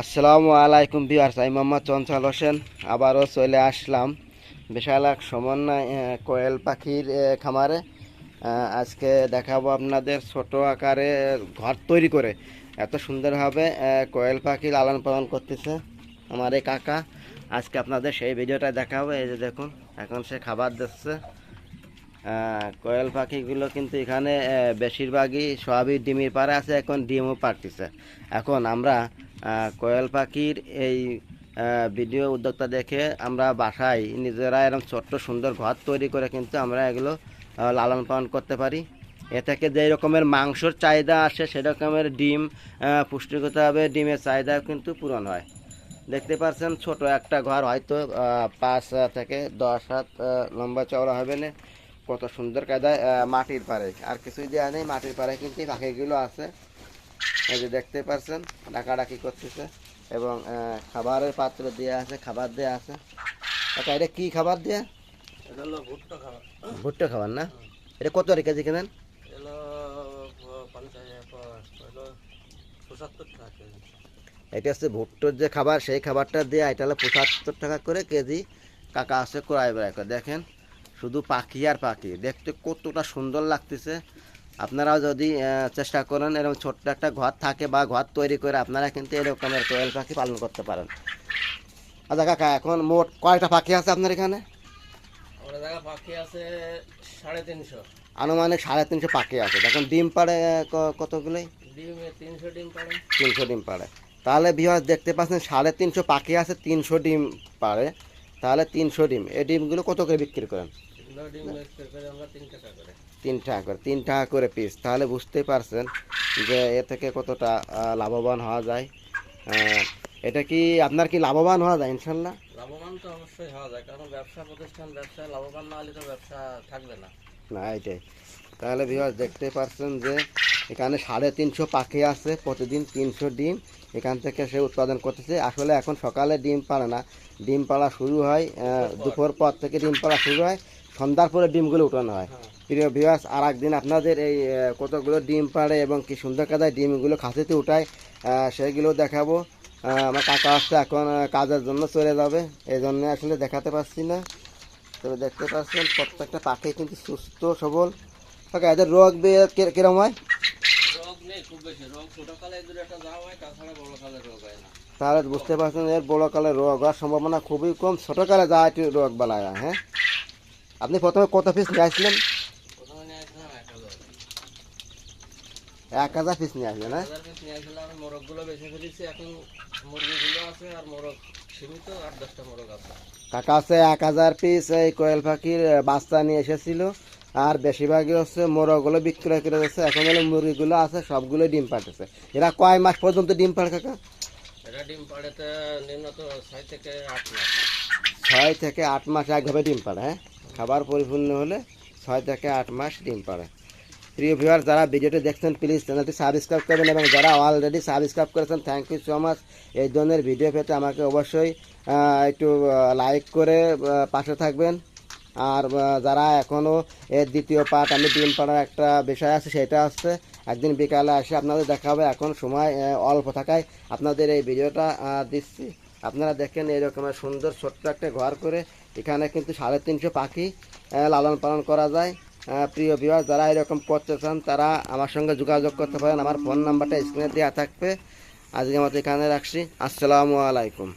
আসসালামু আলাইকুম বিহার সাই মোহাম্মদ চঞ্চল হোসেন। আবারও চলে আসলাম বিশাল এক সমন্বয় কোয়েল পাখির খামারে। আজকে দেখাবো আপনাদের ছোট আকারে ঘর তৈরি করে। এত সুন্দরভাবে কোয়েল পাখি লালন পালন করতেছে আমার এই কাকা। আজকে আপনাদের সেই ভিডিওটা দেখাবো, এই যে দেখুন, এখন সে খাবার দিচ্ছে। কোয়েল পাখিগুলো কিন্তু এখানে বেশিরভাগই সবই ডিমের পাড়ে আছে, এখন ডিমও পারতেছে এখন আমরা কোয়েল পাখির এই ভিডিও উদ্যোক্তা দেখে আমরা বাসায় নিজেরা এরকম ছোট্ট সুন্দর ঘর তৈরি করে কিন্তু আমরা এগুলো লালন পালন করতে পারি। এ থেকে যেই রকমের মাংসর চাহিদা আসে সেরকমের ডিম পুষ্টিগতভাবে ডিমের চাহিদা কিন্তু পূরণ হয়। দেখতে পাচ্ছেন ছোট একটা ঘর, হয়তো পাঁচ থেকে দশ হাত লম্বা চওড়া হবে না। কত সুন্দর কায়দায় মাটির পাড়ে। আর কিছুই দেওয়া নেই মাটির পাড়ে কিন্তু পাখিগুলো আছে। এই যে দেখতে পাচ্ছেন ডাকাডাকি করতেছে। এবং খাবারের পাত্র দেওয়া আছে খাবার দেওয়া আছে। কাকা এটা কী খাবার দেয়া? ভুট্টা খাবার। না? এটা কত রে কেজি কেনেন? এটা হচ্ছে ভুট্টোর যে খাবার সেই খাবারটা দেওয়া এটা হলো পঁচাত্তর টাকা করে কেজি। কাকা আছে ক্রয় বেড়ায় করে। দেখেন শুধু পাখি আর পাখি। দেখতে কতটা সুন্দর লাগতেছে। আপনারাও যদি চেষ্টা করেন এরকম ছোট্ট একটা ঘর থাকে বা ঘর তৈরি করে আপনারা কিন্তু এরকমের কোয়েল পাখি পালন করতে পারেন। আচ্ছা কাকা এখন মোট কয়টা পাখি আছে আপনার এখানে? পাখি আছে সাড়ে তিনশো। আনুমানিক সাড়ে তিনশো পাখি আছে। দেখুন ডিম পাড়ে কতগুলোই তিনশো ডিম পাড়ে। তিনশো ডিম পাড়ে। তাহলে বিহার দেখতে পাচ্ছেন সাড়ে তিনশো পাখি আছে তিনশো ডিম পাড়ে। তাহলে তিনশো ডিম। এই ডিমগুলো কত করে বিক্রি করেন? তিন টাকা করে। তিন টাকা করে পিস তাহলে বুঝতেই পারছেন যে এ থেকে কতটা লাভবান হওয়া যায়। এটা কি আপনার কি লাভবান হওয়া যায় ইনশাল্লাহ লাভবান তো অবশ্যই হওয়া যায় কারণ ব্যবসা প্রতিষ্ঠান ব্যবসায় লাভবান না হলে তো ব্যবসা থাকবে না। না এটাই। তাহলে বিহার দেখতে পারছেন যে এখানে সাড়ে তিনশো পাখি আছে প্রতিদিন তিনশো ডিম। এখান থেকে সে উৎপাদন করতেছে। আসলে এখন সকালে ডিম পাড়ে না। ডিম পাড়া শুরু হয় দুপুর পর থেকে ডিম পাড়া শুরু হয়। সন্ধ্যার পরে ডিমগুলো উঠানো হয়। হ্যাঁ। প্রিয় ভিউয়ার্স আর একদিন আপনাদের এই কতগুলো ডিম পাড়ে এবং কি সুন্দর কাদায় ডিমগুলো খাসিতে উঠায় আহ, সেইগুলো দেখাবো। আমার কাকা আসছে এখন কাজের জন্য চলে যাবে। এই জন্য আসলে দেখাতে পারছি না। তবে দেখতে পাচ্ছেন প্রত্যেকটা পাখি কিন্তু সুস্থ সবল। কাকা এদের রোগ কিরম হয়? তাহলে বুঝতে পারছেন এর বড় কালে রোগ হওয়ার সম্ভাবনা খুবই কম। ছোটোকালে যা একটু রোগ বালায় হ্যাঁ? আপনি প্রথমে কত পিস নিয়ে আসলেন আসলাম এক হাজার পিস নিয়ে আসলেন হ্যাঁ? হাজার পিস নিয়ে আসলাম আমি মোরগগুলো বেছে ফেলেছি এখন মুরগিগুলো আছে আর মোরগ সীমিত আর দশটা মোরগ আছে। কাকা আছে এক হাজার পিস এই কোয়েল পাখির বাচ্চা নিয়ে এসেছিল। আর বেশিরভাগই হচ্ছে মোরগগুলো বিক্রয় করে দিচ্ছে। এখন হলে মুরগিগুলো আছে সবগুলো ডিম পাঠাচ্ছে এরা কয় মাস পর্যন্ত ডিম পাড়ে কাকা? এটা ডিম পাড়েতে নিম্নত ছয় থেকে আট মাস। ছয় থেকে আট মাস একভাবে ডিম পাড়ে হ্যাঁ? খাবার পরিপূর্ণ হলে ছয় থেকে আট মাস ডিম পাড়ে। প্রিয় ভিউয়ার, যারা ভিডিওটি দেখছেন প্লিজ চ্যানেলটি সাবস্ক্রাইব করবেন এবং যারা অলরেডি সাবস্ক্রাইব করেছেন থ্যাংক ইউ সো মাচ এই ধরনের ভিডিও পেতে আমাকে অবশ্যই একটু লাইক করে পাশে থাকবেন। আর যারা এখনও এর দ্বিতীয় পার্ট আমি ডিম পাড়ার একটা বিষয় আছে, সেটা হচ্ছে একদিন বিকালে আসে আপনাদের দেখা হবে এখন সময় অল্প থাকায় আপনাদের এই ভিডিওটা দিচ্ছি। আপনারা দেখেন এরকমের সুন্দর ছোট্ট একটা ঘর করে এখানে কিন্তু সাড়ে তিনশো পাখি লালন পালন করা যায়। প্রিয় বিভাগ যারা এরকম করতে চান তারা আমার সঙ্গে যোগাযোগ করতে পারেন। আমার ফোন নাম্বারটা স্ক্রিনে দেওয়া থাকবে। আজকে আমাদের এখানে রাখছি। আসসালামু আলাইকুম।